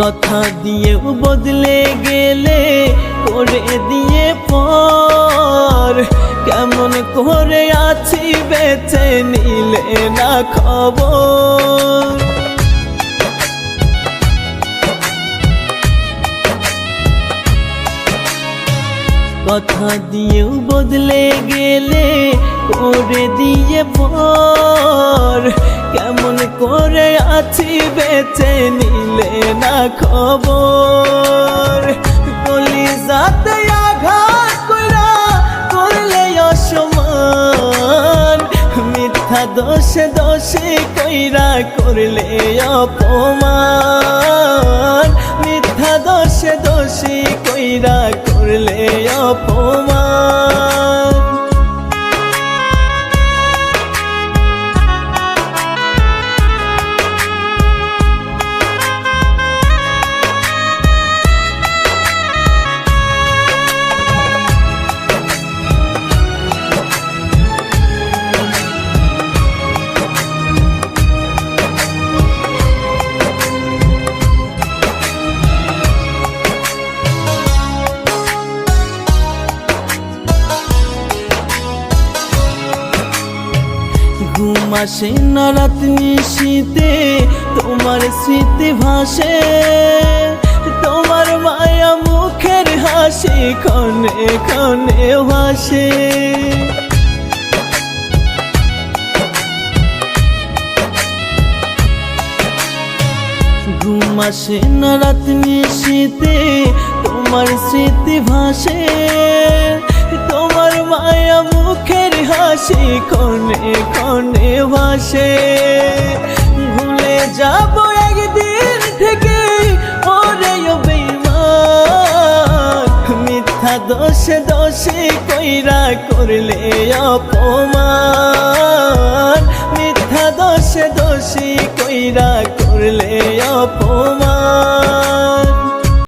কথা দিয়েও বদলে গেলে, করে দিয়ে পর। কেমন করে আছি বেঁচে নিলে না খবর? কথা দিয়েও বদলে গেলে, করে দিয়ে পর। কেমন করে আছি বেঁচে নিলে না খবর। গলি যাতে আঘাত কইরা করলে অসমান মিথ্যা দোষে দোষে কইরা করলে অপমান। মিথ্যা দোষে দোষী কইরা করলে অপমান। ঘুম আসে না রাত নিশীতে তোমার স্মৃতি ভাসে, তোমার মায়া মুখের হাসি ক্ষণে ক্ষণে ভাসে। ঘুম আসে নিশীতে তোমার স্মৃতি ভাসে হাসি ক্ষণে ক্ষণে ভাসে। ভুলে যাব একদিন থেকে ওরে ও বেঈমান। মিথ্যা দোষে দোষে কইরা করলে অপমান। মিথ্যা দোষে দোষী কইরা করলে অপমান।